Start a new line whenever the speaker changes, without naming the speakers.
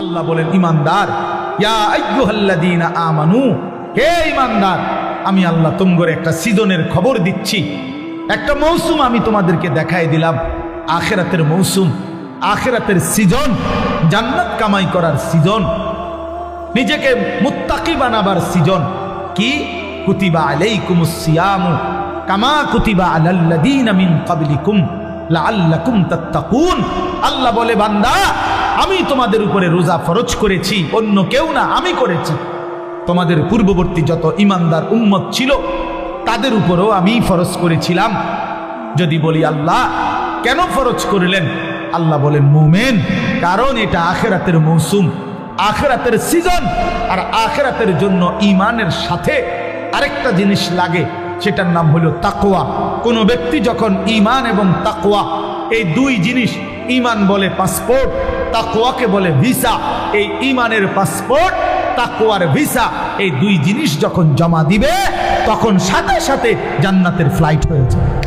আল্লাহ বলেন, ইমানদার আমানু, হে ইমানদার, আমি আল্লাহ তুমগরে একটা সিজনের খবর দিচ্ছি। একটা মৌসুম আমি তোমাদেরকে দেখাই দিলাম, আখেরাতের মৌসুম, আখেরাতের সিজন, জান্নাত কামাই করার সিজন, নিজেকে মুত্তাকি বানাবার সিজন। কি? কুতিবা আলাইকুমুস সিয়ামু, কামা কুতিবা আলাল্লাযীনা মিন ক্বাবলিকুম লাআল্লাকুম তাত্তাকুন। আল্লাহ বলে, বান্দা আমি তোমাদের উপরে রোজা ফরজ করেছি, অন্য কেউ না, আমি করেছি। তোমাদের পূর্ববর্তী যত ইমানদার উম্মত ছিল, তাদের উপরও আমি ফরজ করেছিলাম। যদি বলি আল্লাহ, কেন ফরজ করলেন? আল্লাহ বলেন, মোমেন, কারণ এটা আখেরাতের মৌসুম, আখেরাতের সিজন, আর আখেরাতের জন্য ইমানের সাথে আরেকটা জিনিস লাগে, সেটার নাম হলো তাকোয়া কোনো ব্যক্তি যখন ইমান এবং তাকোয়া এই দুই জিনিস ইমান বলে পাসপোর্ট তাকোয়াকে বলে ভিসা। এই ইমানের পাসপোর্ট তাকোয়ার ভিসা, এই দুই জিনিস যখন জমা দিবে, তখন সাথে সাথে জান্নাতের ফ্লাইট হয়ে যায়